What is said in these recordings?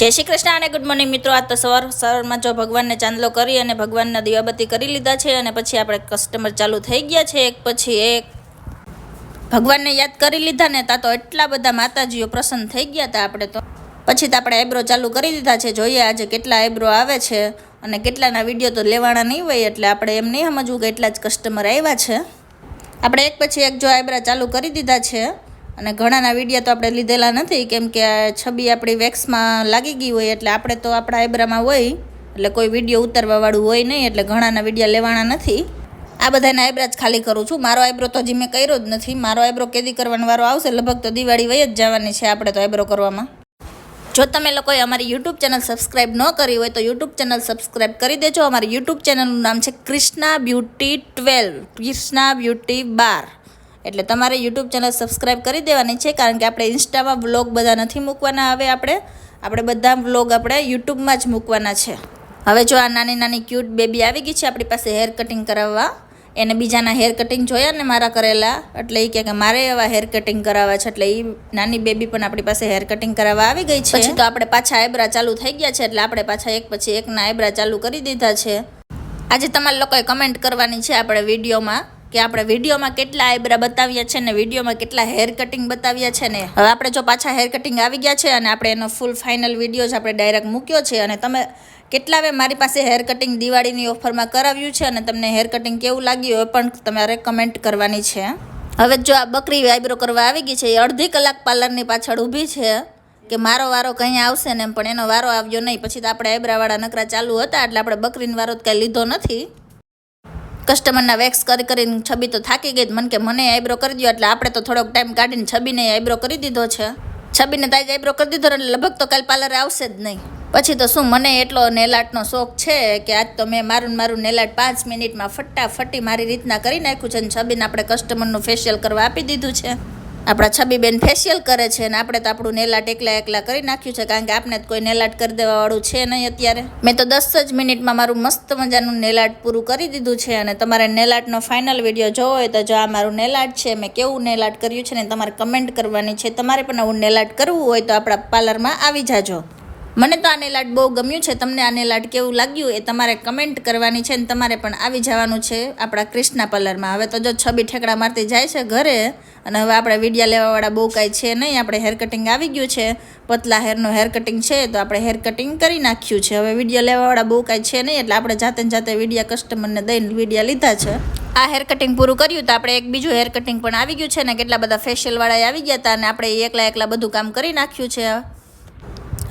જય શ્રી કૃષ્ણ અને good morning મિત્રો. આ તો સવાર સવારમાં જો ભગવાનને ચાંદલો કરી અને ભગવાનના દીવાબત્તી કરી લીધા છે અને પછી આપણે કસ્ટમર ચાલુ થઈ ગયા છે. એક પછી એક ભગવાનને યાદ કરી લીધા ને તા તો એટલા બધા માતાજીઓ પ્રસન્ન થઈ ગયા હતા આપણે તો. પછી તો આપણે આઈબ્રો ચાલુ કરી દીધા છે. જોઈએ આજે કેટલા આઈબ્રો આવે છે અને કેટલાના વીડિયો તો લેવાના નહીં હોય એટલે આપણે એમ નહીં સમજવું કે એટલા જ કસ્ટમર આવ્યા છે. આપણે એક પછી એક જો આઈબ્રા ચાલુ કરી દીધા છે. અને ઘણાના વીડિયો તો આપણે લીધેલા નથી, કેમ કે છબી આપણી વેક્સમાં લાગી ગઈ હોય એટલે આપણે તો આપણા આઈબ્રામાં હોય, એટલે કોઈ વીડિયો ઉતારવાવાળું હોય નહીં, એટલે ઘણાના વીડિયો લેવાના નથી. આ બધાના આઈબ્રા જ ખાલી કરું છું. મારો આઈબ્રો તો હજી મેં કર્યો જ નથી. મારો આઈબ્રો કેદી કરવાનો વારો આવશે, લગભગ તો દિવાળી વય જ જવાની છે આપણે તો આઈબ્રો કરવામાં. જો તમે લોકોએ અમારી યુટ્યુબ ચેનલ સબસ્ક્રાઇબ ન કરી હોય તો યુટ્યુબ ચેનલ સબસ્ક્રાઈબ કરી દેજો. અમારી યુટ્યુબ ચેનલનું નામ છે Krishna beauty twelve. Krishna beauty બાર. એટલે તમારે યુટ્યુબ ચેનલ સબસ્ક્રાઈબ કરી દેવાની છે, કારણ કે આપણે ઇન્સ્ટામાં વ્લોગ બધા નથી મૂકવાના હવે આપણે. આપણે બધા વ્લોગ આપણે યુટ્યુબમાં જ મૂકવાના છે. હવે જો આ નાની નાની ક્યુટ બેબી આવી ગઈ છે, આપણી પાસે હેર કટિંગ કરાવવા. એને બીજાના હેર કટિંગ જોયા ને મારા કરેલા, એટલે એ કે મારે એવા હેર કટિંગ કરાવવા છે, એટલે એ નાની બેબી પણ આપણી પાસે હેર કટિંગ કરાવવા આવી ગઈ છે. તો આપણે પાછા આઈબ્રા ચાલુ થઈ ગયા છે, એટલે આપણે પાછા એક પછી એકના આઈબ્રા ચાલુ કરી દીધા છે. આજે તમારા લોકોએ કમેન્ટ કરવાની છે, આપણે વિડીયોમાં. કે આપણે વિડીયોમાં કેટલા આઈબ્રા બતાવ્યા છે ને વિડીયોમાં કેટલા હેર કટિંગ બતાવ્યા છે ને. હવે આપણે જો પાછા હેર કટિંગ આવી ગયા છે અને આપણે એનો ફૂલ ફાઇનલ વીડિયો જ આપણે ડાયરેક્ટ મૂક્યો છે અને તમે કેટલા વે મારી પાસે હેર કટિંગ દિવાળીની ઓફરમાં કરાવ્યું છે અને તમને હેર કટિંગ કેવું લાગ્યું એ પણ તમારે કમેન્ટ કરવાની છે. હવે જો આ બકરી આઈબ્રો કરવા આવી ગઈ છે એ અડધી કલાક પાર્લરની પાછળ ઊભી છે કે મારો વારો કંઈ આવશે ને પણ એનો વારો આવ્યો નહીં. પછી તો આપણે આઈબ્રાવાળા નકરા ચાલુ હતા એટલે આપણે બકરીનો વારો તો કાંઈ લીધો નથી. કસ્ટમરના વેક્સ કરી કરીને છબી તો થાકી ગઈ મને કે મને આઈબ્રો કરી દો એટલે આપણે તો થોડોક ટાઈમ કાઢીને છબીને આઈબ્રો કરી દીધો છે. છબીને તાજ આઈબ્રો કરી દીધો એટલે લગભગ તો કાલ પાર્લરે આવશે જ નહીં. પછી તો શું મને એટલો નેલાટનો શોખ છે કે આજ તો મેં મારું મારું નેલાટ પાંચ મિનિટમાં ફટાફટી મારી રીતના કરી નાખ્યું છે અને છબીને આપણે કસ્ટમરનું ફેશિયલ કરવા આપી દીધું છે. આપણા છબીબેન ફેશિયલ કરે છે અને આપણે તો આપણું નેલાટ એકલા એકલા કરી નાખ્યું છે કારણ કે આપણે કોઈ નેલાટ કરી દેવાવાળું છે નહીં અત્યારે. મેં તો દસ જ મિનિટમાં મારું મસ્ત મજાનું નેલાટ પૂરું કરી દીધું છે અને તમારે નેલાટનો ફાઇનલ વીડિયો જોવો હોય તો જો આ મારું નેલાટ છે, મેં કેવું નેલાટ કર્યું છે ને તમારે કમેન્ટ કરવાની છે. તમારે પણ આવું નેલાટ કરવું હોય તો આપણા પાર્લરમાં આવી જાજો. મને તો આને નેલાટ બહુ ગમ્યું છે. તમને આ નેલાટ કેવું લાગ્યું એ તમારે કમેન્ટ કરવાની છે ને તમારે પણ આવી જવાનું છે આપણા ક્રિષ્ના પાર્લરમાં હવે તો જો છબી ઠેકડા મારતી જાય છે ઘરે અને હવે આપણે વિડીયા લેવાવાળા બહુ કાંઈ છે નહીં. આપણે હેર કટિંગ આવી ગયું છે. પતલા હેરનું હેર કટિંગ છે તો આપણે હેર કટિંગ કરી નાખ્યું છે. હવે વીડિયો લેવાવાળા બહુ કાંઈ છે નહીં એટલે આપણે જાતે જાતે વિડીયા કસ્ટમરને દઈને વિડીયા લીધા છે. આ હેર કટિંગ પૂરું કર્યું તો આપણે એક બીજું હેર કટિંગ પણ આવી ગયું છે ને કેટલા બધા ફેશિયલવાળા આવી ગયા હતા અને આપણે એકલા એકલા બધું કામ કરી નાખ્યું છે.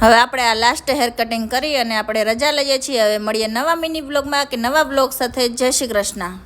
હવે આપણે આ લાસ્ટ હેર કટિંગ કરી અને આપણે રજા લઈએ છીએ. હવે મળીએ નવા મિની બ્લોગમાં કે નવા બ્લોગ સાથે. જય શ્રી કૃષ્ણ.